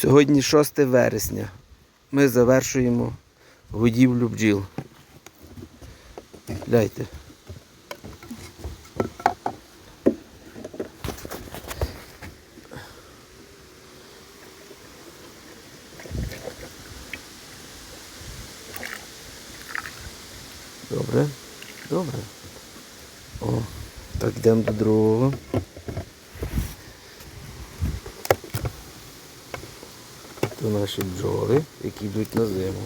Сьогодні 6 вересня. Ми завершуємо годівлю бджіл. Гляньте. Добре, добре. О, так йдемо до другого. Це наші бджоли, які йдуть на зиму.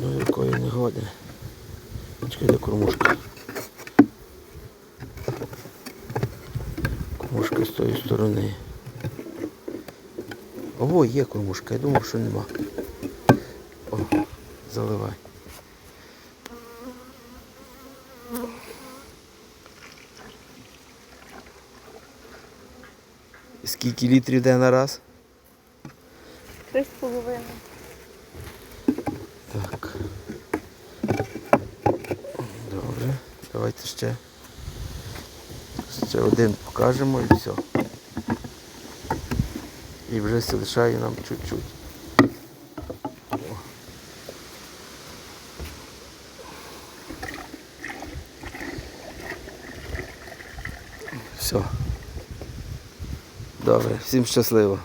Ну, якої не годи. Чекай, де кормушка. Кормушка з тої сторони. Ого, є кормушка, я думав, що нема. О, заливай. Скільки літрів йде на раз? Три з половиною. Так. Добре. Давайте ще. Ще один покажемо і все. І вже се лишає нам чуть-чуть. Все. Добре, всім щасливо.